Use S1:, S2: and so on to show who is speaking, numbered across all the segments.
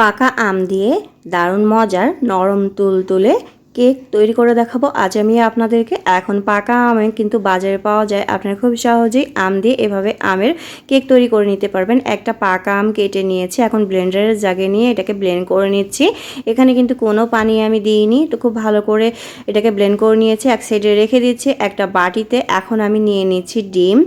S1: পাকা আম দিয়ে দারুণ মজার নরম তুলতুলে কেক তৈরি করে দেখাবো। আজ আমি আপনাদেরকে এখন পাকা আমে কিন্তু বাজারে পাওয়া যায়। আপনারা খুব সহজেই আম দিয়ে এভাবে আমের কেক তৈরি করে নিতে পারবেন। একটা পাকা আম কেটে নিয়েছি, এখন ব্লেন্ডারের জাগে নিয়ে এটাকে ব্লেন্ড করে নিচ্ছি। এখানে কিন্তু কোনো পানি আমি দিইনি, তো খুব ভালো করে এটাকে ব্লেন্ড করে নিয়েছি, এক সাইডে রেখে দিচ্ছি। একটা বাটিতে এখন আমি নিয়ে নিচ্ছি ডিম।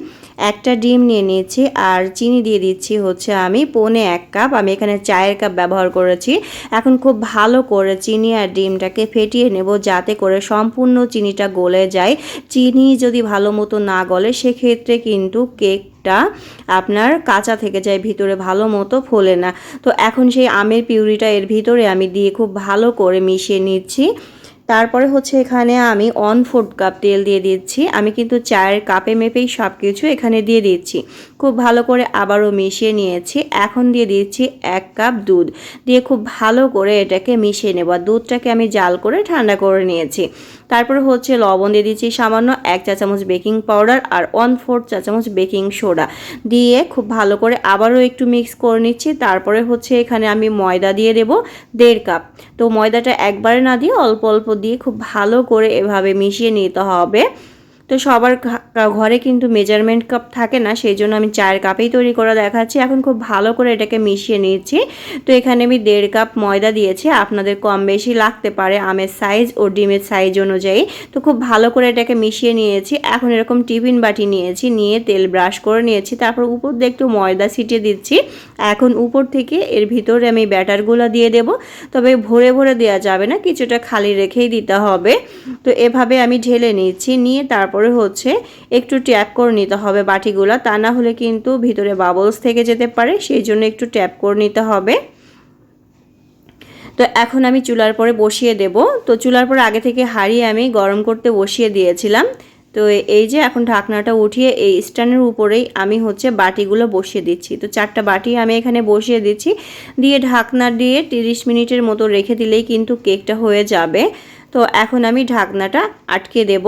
S1: একটা ডিম নিয়ে নিয়েছি আর চিনি দিয়ে দিচ্ছি হচ্ছে আমি। পৌনে এক কাপ। আমি এখানে চায়ের কাপ ব্যবহার করেছি। এখন খুব ভালো করে চিনি আর ডিমটাকে ফেটিয়ে নেব যাতে করে সম্পূর্ণ চিনিটা গলে যায়। চিনি যদি ভালো মতো না গলে সেক্ষেত্রে কিন্তু কেকটা আপনার কাঁচা থেকে যায়, ভিতরে ভালো মতো ফোলে না। তো এখন সেই আমের পিউরিটা এর ভিতরে আমি দিয়ে খুব ভালো করে মিশিয়ে নিচ্ছি। তারপরে হচ্ছে এখানে আমি অন ফুড কাপ তেল দিয়ে দিচ্ছি। আমি কিন্তু চায়ের কাপে মেপেই সব কিছু এখানে দিয়ে দিচ্ছি। খুব ভালো করে আবারও মিশিয়ে নিয়েছি। এখন দিয়ে দিচ্ছি এক কাপ দুধ। দিয়ে খুব ভালো করে এটাকে মিশিয়ে নেব। দুধটাকে আমি জাল করে ঠান্ডা করে নিয়েছি। তারপরে হচ্ছে লবণ দিয়ে দিচ্ছি সামান্য এক চা চামচ বেকিং পাউডার আর ওয়ান ফোর্থ চা চামচ বেকিং সোডা দিয়ে খুব ভালো করে আবারও একটু মিক্স করে নিচ্ছি। তারপরে হচ্ছে এখানে আমি ময়দা দিয়ে দেব দেড় কাপ তো ময়দাটা একবারে না দিয়ে অল্প অল্প দিয়ে খুব ভালো করে এভাবে মিশিয়ে নিতে হবে। তো সবার ঘরে কিন্তু মেজারমেন্ট কাপ থাকে না, সেই জন্য আমি চায়ের কাপেই তৈরি করে দেখাচ্ছি। এখন খুব ভালো করে এটাকে মিশিয়ে নিচ্ছি তো এখানে আমি দেড় কাপ ময়দা দিয়েছি। আপনাদের কম বেশি লাগতে পারে আমের সাইজ ও ডিমের সাইজ অনুযায়ী। তো খুব ভালো করে এটাকে মিশিয়ে নিয়েছি। এখন এরকম টিফিন বাটি নিয়েছি, নিয়ে তেল ব্রাশ করে নিয়েছি। তারপর উপর দিয়ে একটু ময়দা ছিটিয়ে দিচ্ছি। এখন উপর থেকে এর ভিতরে আমি ব্যাটারগুলো দিয়ে দেব। তবে ভরে ভরে দেওয়া যাবে না, কিছুটা খালি রেখেই দিতে হবে। তো এভাবে আমি ঢেলে নিচ্ছি নিয়ে তারপর তারপরে হচ্ছে একটু ট্যাপ করে নিতে হবে বাটিগুলো। তা না হলে কিন্তু ভিতরে বাবলস থেকে যেতে পারে, সেই জন্য একটু ট্যাপ করে নিতে হবে। তো এখন আমি চুলার পরে বসিয়ে দেব। তো চুলার পরে আগে থেকে হারিয়ে আমি গরম করতে বসিয়ে দিয়েছিলাম। তো এই যে এখন ঢাকনাটা উঠিয়ে এই স্ট্যান্ডের উপরেই আমি হচ্ছে বাটিগুলো বসিয়ে দিচ্ছি। তো চারটা বাটি আমি এখানে বসিয়ে দিচ্ছি। দিয়ে ঢাকনা দিয়ে তিরিশ মিনিটের মতো রেখে দিলেই কিন্তু কেকটা হয়ে যাবে। তো এখন আমি ঢাকনাটা আটকে দেব।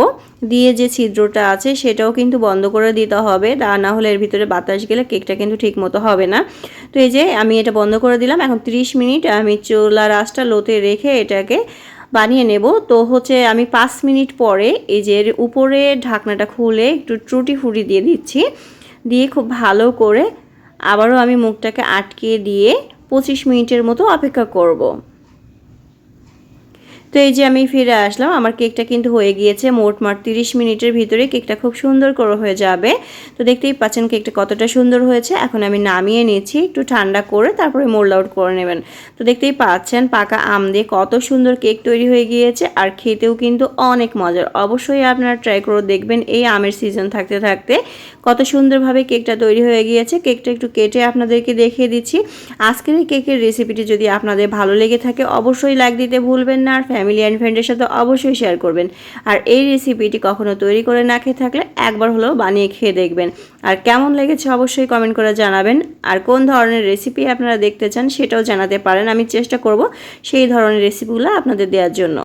S1: দিয়ে যে ছিদ্রটা আছে সেটাও কিন্তু বন্ধ করে দিতে হবে। তা না হলে এর ভিতরে বাতাস গেলে কেকটা কিন্তু ঠিক মতো হবে না। তো এই যে আমি এটা বন্ধ করে দিলাম। এখন 30 মিনিট আমি চোলা রাসটা লোতে রেখে এটাকে বানিয়ে নেব। তো হচ্ছে আমি পাঁচ মিনিট পরে এই যে এর উপরে ঢাকনাটা খুলে একটু ত্রুটি ফুটি দিয়ে দিচ্ছি। দিয়ে খুব ভালো করে আবারও আমি মুখটাকে আটকে দিয়ে পঁচিশ মিনিটের মতো অপেক্ষা করব। তো এই যে আমি ফিরে আসলাম, আমার কেকটা কিন্তু হয়ে গিয়েছে মোট মোটমাট তিরিশ মিনিটের ভিতরে। কেকটা খুব সুন্দর করে হয়ে যাবে। তো দেখতেই পাচ্ছেন কেকটা কতটা সুন্দর হয়েছে। এখন আমি নামিয়ে নিয়েছি একটু ঠান্ডা করে তারপরে মোল্ড আউট করে নেবেন। তো দেখতেই পাচ্ছেন পাকা আম দিয়ে কত সুন্দর কেক তৈরি হয়ে গিয়েছে আর খেতেও কিন্তু অনেক মজার। অবশ্যই আপনারা ট্রাই করে দেখবেন এই আমের সিজন থাকতে থাকতে কত সুন্দরভাবে কেকটা তৈরি হয়ে গিয়েছে। কেকটা একটু কেটে আপনাদেরকে দেখিয়ে দিচ্ছি। আজকের এই কেকের রেসিপিটি যদি আপনাদের ভালো লেগে থাকে, অবশ্যই লাইক দিতে ভুলবেন না আর ফ্যামিলি অ্যান্ড ফ্রেন্ডের সাথে অবশ্যই শেয়ার করবেন। আর এই রেসিপিটি কখনো তৈরি করে না খেয়ে থাকলে একবার হলেও বানিয়ে খেয়ে দেখবেন। আর কেমন লেগেছে অবশ্যই কমেন্ট করে জানাবেন। আর কোন ধরনের রেসিপি আপনারা দেখতে চান সেটাও জানাতে পারেন। আমি চেষ্টা করব সেই ধরনের রেসিপিগুলো আপনাদের দেওয়ার জন্য।